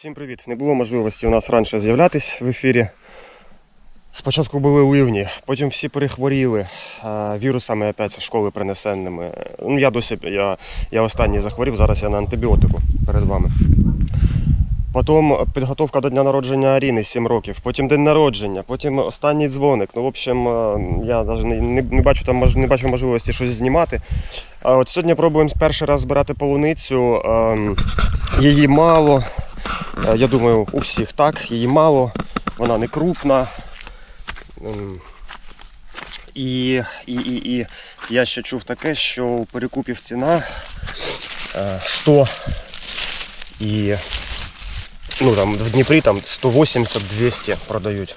Всім привіт! Не було можливості у нас раніше з'являтись в ефірі. Спочатку були ливні, потім всі перехворіли вірусами опять з школи принесенними. Ну, я досі я, я останній захворів, зараз я на антибіотику перед вами. Потім підготовка до дня народження Аріни 7 років, потім день народження, потім останній дзвоник. Ну, в общем, я навіть не, не, не бачу там не бачу можливості щось знімати. А от сьогодні пробуємо перший раз збирати полуницю. ем, Її мало. Е, Я думаю, у всіх так, її мало, вона не крупна. Ем, І, і, і, і я ще чув таке, що у перекупів ціна е, 100 і ну, там, в Дніпрі там 180-200 продають.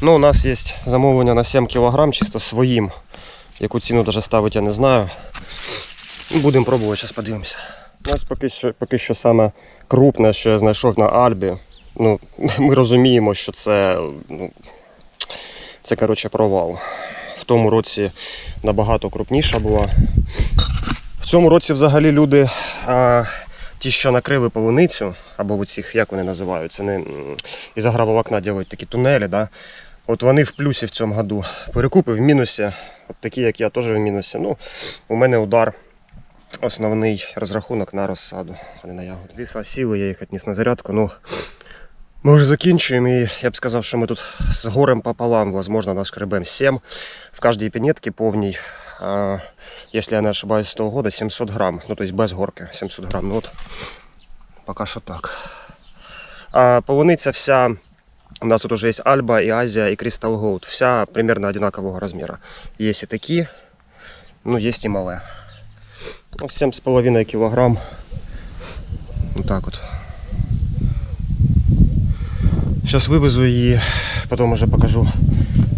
Ну, у нас є замовлення на 7 кг чисто своїм. Яку ціну даже ставити, я не знаю. Будемо пробувати, зараз подивимося. У нас поки що, поки що саме крупне, що я знайшов на Альбі. Ну, ми розуміємо, що це, ну, це коротше, провал. В тому році набагато крупніша була. В цьому році взагалі люди, а, ті, що накрили полуницю, або в цих, як вони називаються, не, із агроволокна роблять такі тунелі, да? от вони в плюсі в цьому году. Перекупи в мінусі, от такі, як я, теж в мінусі. Ну, у мене удар основний розрахунок на розсаду, а не на ягоду. Дві сіли, я їх відніс на зарядку. Ну, ми вже закінчуємо, і я б сказав, що ми тут з горем пополам, возможно, нашкребем 7. В кожній пінетці повній, а, якщо я не ошибаюсь, з того года 700 грам. Ну, тобто без горки 700 грам. Ну, от, поки що так. А полуниця вся, у нас тут уже є Альба, і Азія, і Crystal Gold. Вся примерно одинакового розміру. Є і такі, ну, є і мале. Ну, 7,5 килограмм. Вот так вот. Сейчас вывезу и потом уже покажу,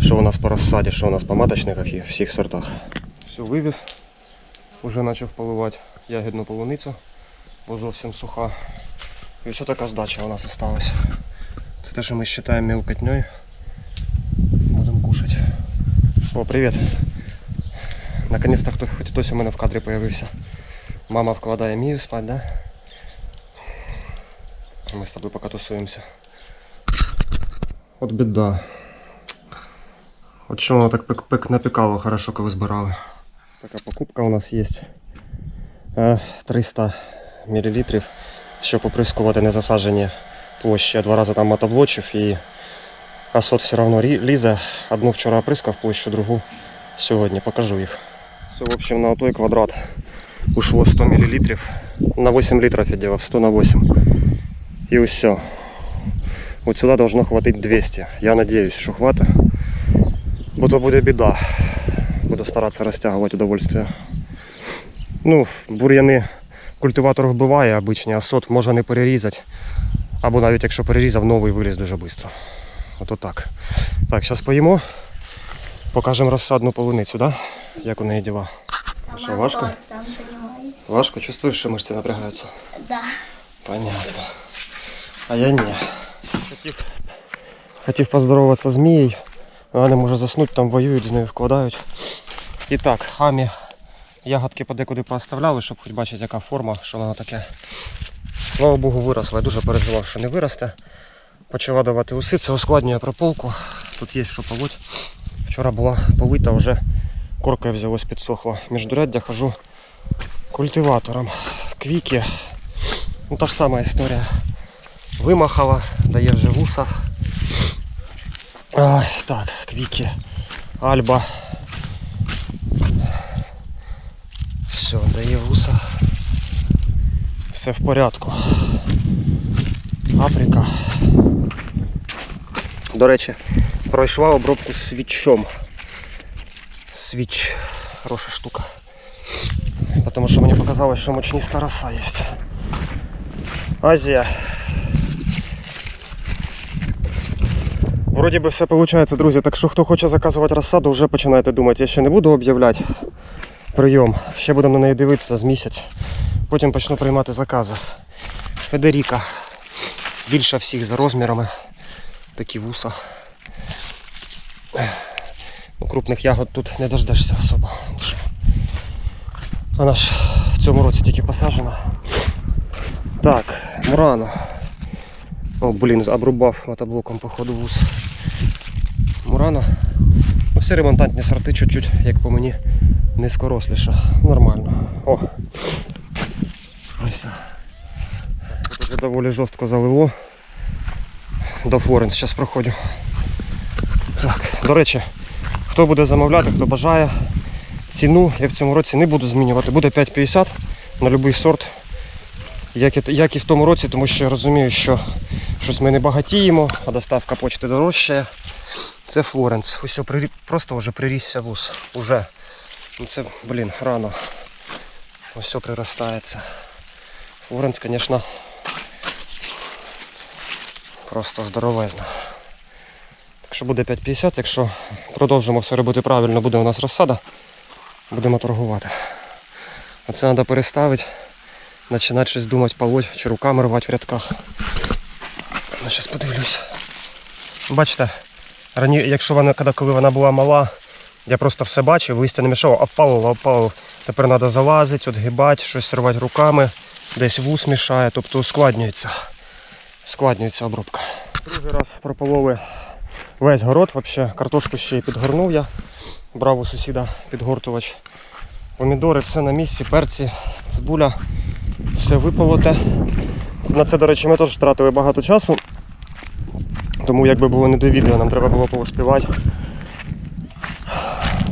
что у нас по рассаде, что у нас по маточниках и всех сортах. Все, вивіз. Уже почав поливати ягідну полуницю, бо зовсім суха. І ось така здача у нас осталась. Це те, що ми вважаємо мелкотньою. Будемо кушати. О, привіт. Наконец-то хто, хоч хтось у мене в кадрі появився. Мама вкладає Мію спать, да? Ми з тобою поки тусуємося. От біда. От воно так пик, пик напікало хорошо, коли збирали. Така покупка у нас є. Е, 300 мл, щоб оприскувати незасаджені площі. Я два рази там мотоблочив і асот все одно лізе. Одну вчора оприскав площу, другу сьогодні. Покажу їх. Все, в общем, на той квадрат ушло 100 мл. На 8 литров я делал, 100 на 8. И все. Вот сюда должно хватить 200. Я надеюсь, що хватить. Бо то буде біда. Буду старатися розтягувати удовольствие. Ну, бур'яни культиватор вбиває обичні, а сот може не перерізати. Або навіть якщо перерізав, новий виліз дуже швидко. Ото так. Так, зараз поїмо. Покажемо розсадну полуницю, да? Як у неї діла. Що, важко? Там. Важко чувствуєш, що мишці напрягаються? Да. Понятно. А я не. Хотів, хотів поздороватися з Мією. Не може заснути, там воюють з нею, вкладають. І так, хамі ягодки подекуди пооставляли, щоб хоч бачити, яка форма, що вона таке. Слава Богу, виросла. Я дуже переживав, що не виросте. Почала давати уси, це ускладнює прополку. Тут є що полоть. Вчора була полита, вже коркою взялось підсохло. Міждуряддя хожу культиватором. Квіки. Ну, та ж сама історія. Вимахала, дає вже вуса. Ай, так, квіки. Альба. Все, дає вуса. Все в порядку. Африка. До речі, пройшла обробку свічом. Свіч. Хороша штука. Потому що мені показалось, що мощніста роса є. Азія. Вроді би все виходить, друзі. Так що хто хоче заказувати розсаду, вже починайте думати. Я ще не буду об'являти прийом. Ще будемо на неї дивитися з місяць. Потім почну приймати закази. Федеріка. Більша всіх за розмірами. Такі вуса. Ну, крупних ягод тут не дождешся особо. Вона ж в цьому році тільки посаджена. Так, Мурано. О, блін, обрубав мотоблоком, походу, вуз. Мурана. Ну, всі ремонтантні сорти чуть-чуть, як по мені, низькоросліше. Нормально. О. Ось. Тут вже доволі жорстко залило. До Флоренс зараз проходжу. Так, до речі, хто буде замовляти, хто бажає. Ціну я в цьому році не буду змінювати. Буде 5,50 на будь-який сорт. Як і, в тому році, тому що я розумію, що щось ми не багатіємо, а доставка почти дорожчає. Це Флоренс. Ось при, просто вже прирісся вуз. Уже. Ну це, блін, рано. Ось все приростається. Флоренс, звісно, просто здоровезна. Так що буде 5,50, якщо продовжимо все робити правильно, буде у нас розсада, будемо торгувати. А це треба переставити, починати щось думати, полоть чи руками рвати в рядках. Ну, зараз подивлюсь. Бачите, рані, якщо вона, коли, вона була мала, я просто все бачив, листя не мішало, опалило, опалило. Тепер треба залазити, отгибати, щось рвати руками, десь вус мішає, тобто ускладнюється. Ускладнюється обробка. Другий раз пропололи весь город, взагалі картошку ще й підгорнув я. Брав у сусіда підгортувач. Помідори, все на місці, перці, цибуля, все виполоте. На це, до речі, ми теж втратили багато часу. Тому якби було не до відео, нам треба було поспівати.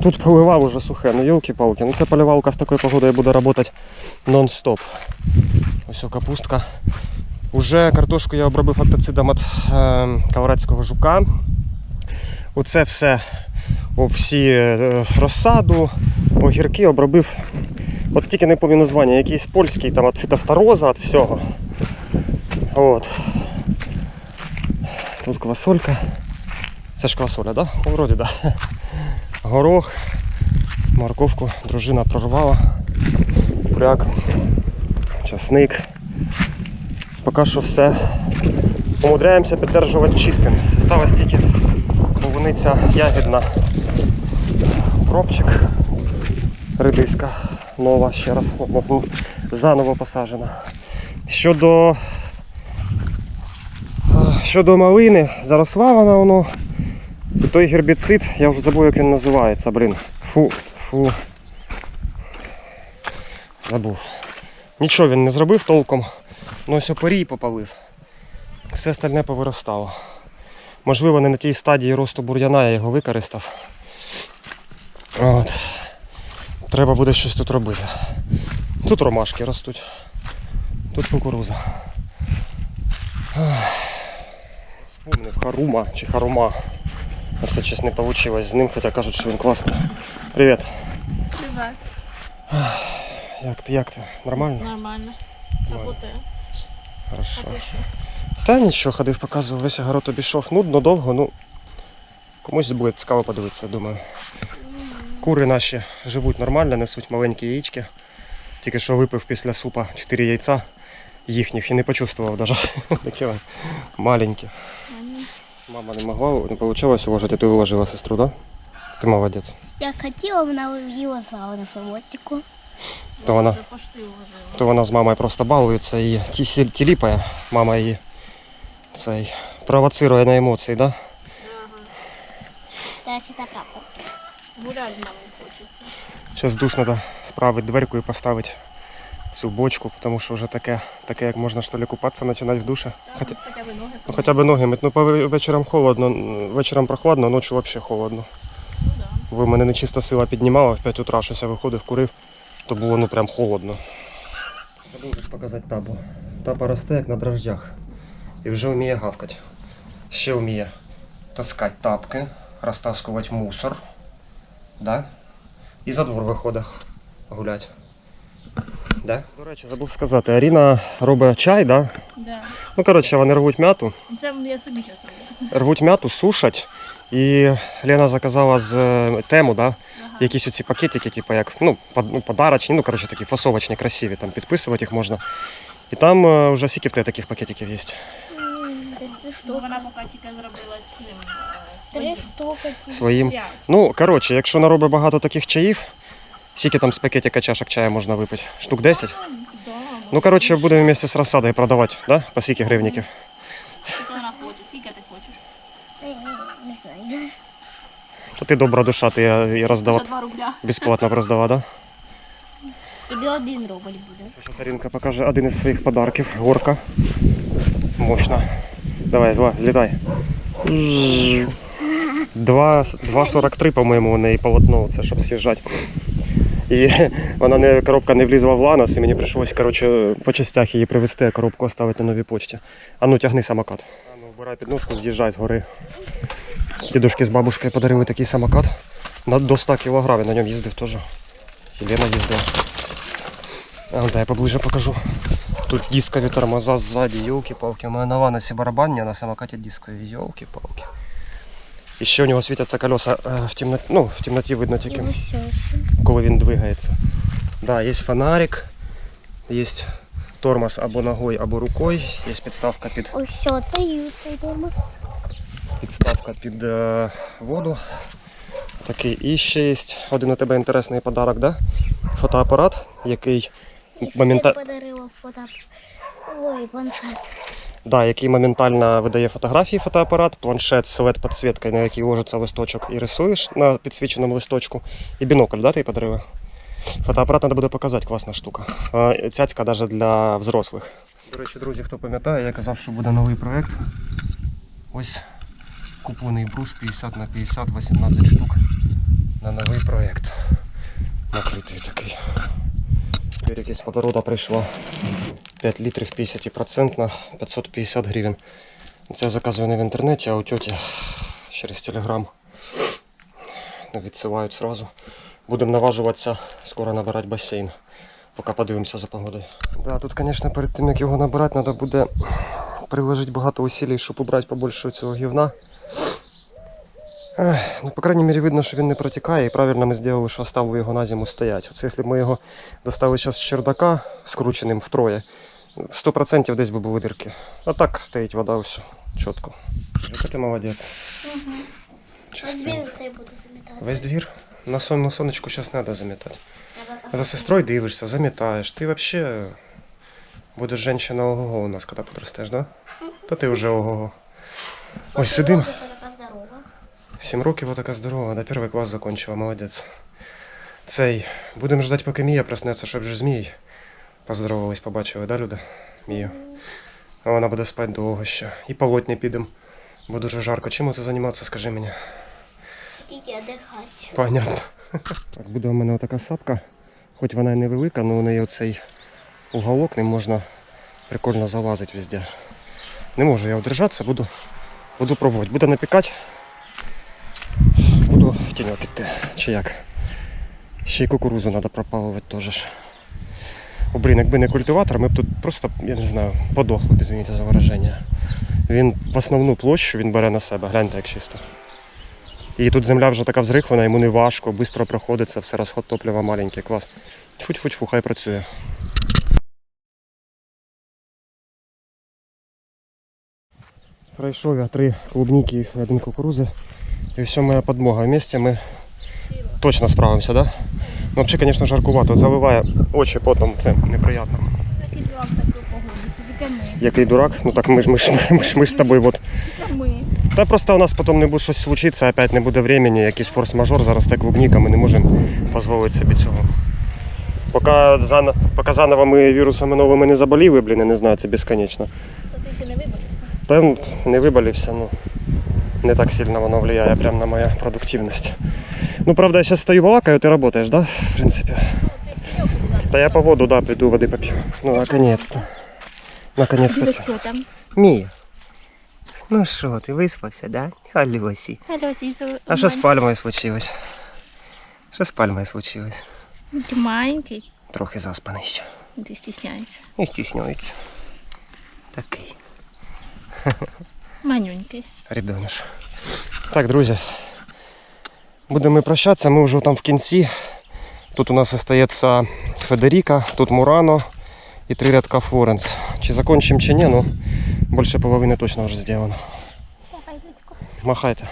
Тут поливав уже сухе, ну йолки-палки. Ну це поливалка з такою погодою буде працювати нон-стоп. Ось капустка. Уже картошку я обробив фактицидом від е, колорадського жука. Оце все, всі е, розсаду, огірки обробив. От тільки не пам'ятаю названня, якийсь польський, там від фітофтороза, від всього. От. Тут квасолька. Це ж квасоля, да? Вроді, да. Горох, морковку дружина прорвала, буряк, часник. Поки що все умудряємося підтримувати чистим. Сталася тільки полуниця ягідна. Кропчик, редиска нова, ще раз ну, заново посаджена. Щодо Щодо малини, заросла вона воно. Той гербіцид, я вже забув, як він називається, блін. Фу, фу. Забув. Нічого він не зробив толком. Ну ось опорій попалив. Все остальне повиростало. Можливо, не на тій стадії росту бур'яна я його використав. От. Треба буде щось тут робити. Тут ромашки ростуть. Тут кукуруза. Вспомнив Харума чи Харума. Це щось не вийшло з ним, хоча кажуть, що він класний. Привіт. Привет. Як ти? Як ти? Нормально? Нормально. Работаю. Хорошо. Що? Та нічого, ходив, показував, весь огород обійшов. Нудно довго, ну комусь буде цікаво подивитися, думаю. Кури наші живуть нормально, несуть маленькі яєчки. Тільки що випив після супа 4 яйця їхніх і не почувствував навіть. Такі вони маленькі. Мама не могла, не вийшло уложити, ти виложила сестру, так? Да? Ти молодець. Я хотела, вона її звала на солодтику. То вона, уложила. то вона з мамою просто балується і тіліпає. Мама її цей, провоцирує на емоції, так? Да? Ага. Та це правда. Гулять з мамою хочеться. Зараз душно та справити дверку і поставити цю бочку, тому що вже таке, таке як можна що ли, купатися, починати в душі. Та, Хоча, Хоча б ноги ну, хоча б ноги мити. Ну, по вечорам холодно, вечором прохладно, ночі взагалі холодно. Ну да. Ви мене нечиста сила піднімала, в 5 утра щось я виходив, курив, то було ну прям холодно. Показати табу. Таба росте як на дрожжах. І вже вміє гавкати. Ще вміє таскати тапки, розтаскувати мусор. Да? І за двор виходить гулять. Да? До речі, забув сказати, Аріна робить чай, да? Да. Ну, коротше, вони рвуть м'яту, Це я собі зараз роблю. рвуть м'яту, сушать. І Лена заказала з е, тему, да? Ага. якісь оці пакетики, типу як ну, ну, подарочні, ну коротше такі фасовочні, красиві, там підписувати їх можна. І там е, вже скільки в тебе таких пакетиків є. Ну, вона поки тільки зробила цим е, Три штуки. Своїм. Ну, коротше, якщо наробить багато таких чаїв, скільки там з пакетика чашок чаю можна випити? Штук 10? Ну, коротше, будемо вместе з розсадою продавати, да? По скільки гривників? Скільки ти хочеш? Е, Не знаю. Що ти добра душа, ти її За роздавав. 2 рубля. Безплатно роздавав, так? Да? Тобі один рубль буде. Зараз покаже один із своїх подарків. Горка. Мощна. Давай, зла, злітай. 2,43, по-моєму, у неї полотно, це щоб з'їжджати. І вона не, коробка не влізла в ланос, і мені прийшлось коротше, по частях її привезти, а коробку оставити на новій почті. А ну тягни самокат. А ну, вбирай підножку, з'їжджай з гори. Дідушки з бабушкою подарили такий самокат. До 100 кг, на ньому їздив теж. Єлена їздила. А, дай я поближе покажу. Тут дискові тормоза ззаді, елки-палки. У мене на ланосі барабанні, а на самокаті дискові, елки-палки. І ще у нього світяться колеса е, в темноті, ну, в темноті видно тільки, коли він двигається. Да, є фонарик, є тормоз або ногою, або рукою, є підставка під, Ось цей тормоз. підставка під е, воду. Такий. І ще є один у тебе інтересний подарок, да? фотоапарат, який момента... Подарила фото. Ой, планшет. Да, який моментально видає фотографії фотоапарат, планшет з led підсвіткою, на який ложиться листочок і рисуєш на підсвіченому листочку. І бінокль, да, ти подарила? Фотоапарат треба буде показати, класна штука. Цяцька навіть для взрослих. До речі, друзі, хто пам'ятає, я казав, що буде новий проєкт. Ось куплений брус 50 на 50, 18 штук на новий проєкт. Накритий такий. Тепер якась водорода прийшла. 5 літрів 50% на 550 гривень. Це я заказую не в інтернеті, а у тьоті через телеграм. Відсилають сразу. Будемо наважуватися скоро набирати басейн. Поки подивимося за погодою. Да, тут, звісно, перед тим як його набирати, треба буде приложити багато усилий, щоб убрати побольше цього гівна. Ну, по крайній мірі, видно, що він не протікає, і правильно ми зробили, що оставили його на зиму стояти. Оце якщо б ми його достали зараз з чердака, скрученим втроє, 100% десь би були дірки. А так стоїть вода, все чітко. Яка ти молодець. Чистенько. Дві цей буду замітати. Весь двір на, сон, на сонечку зараз треба замітати. За сестрою дивишся, замітаєш. Ти взагалі будеш жінка ого-го у нас, коли подростеш, да? Та ти вже ого-го. Ось сидим. Це така здорова. Сім років отака здорова, да перший клас закончила, молодець. Цей. Будемо ждати, поки Мія проснеться, щоб же змій. Поздоровались, побачили, да, Люда? Мію. А вона буде спати довго ще. І полоть не підемо. Бо дуже жарко. Чим це займатися, скажи мені. Дихати. Понятно. Так, буде у мене отака сапка. Хоч вона і невелика, але у неї оцей уголок, ним можна прикольно залазити везде. Не можу я удержатися, буду, буду пробувати. Буду напікати. Тіньок іти. Чи як? Ще й кукурузу треба пропалувати теж. О, блін, якби не культиватор, ми б тут просто, я не знаю, подохли б, извините за вираження. Він в основну площу він бере на себе, гляньте як чисто. І тут земля вже така взрихлена, йому не важко, швидко проходиться, все розход топлива маленький, клас. Тьфу-тьфу-тьфу, хай працює. Пройшов я три клубніки і один кукурузи. І все моя подмога. Вместе ми точно справимося, да? Ну, взагалі, звісно, жаркувато. Заливає очі потом, це неприємно. Який дурак тільки ми. Який дурак, ну так ми ж ми ж, ми ж, ми ж з тобою от ми. Та просто у нас потім не буде щось случитися, опять не буде времени, якийсь форс-мажор, заросте клубніка, ми не можемо дозволити собі цього. Поки заново, поки заново ми вірусами новими не заболіли, блін, я не знаю, це безконечно. То ти ще не вибавився? Та ну, не виболився, ну не так сильно воно впливає прям на мою продуктивність. Ну, правда, я зараз стою балакаю, ти працюєш, да? В принципі. Та я по воду, да, приду, води поп'ю. Ну, наконец-то. Наконец-то. що там? Мія. Ну що, ти виспався, да? Халюсі. А що з пальмою случилось? Що з пальмою случилось? Ти маленький, Трохи заспаний ще. ти стісняєшся. І стісняється. Такий Манюнький. ребениш. Так, друзі. Будемо ми прощатися, ми вже там в кінці. Тут у нас остається Федеріка, тут Мурано і три рядка Флоренс. Чи закончимо, чи ні, ну більше половини точно вже зроблено. Махайте.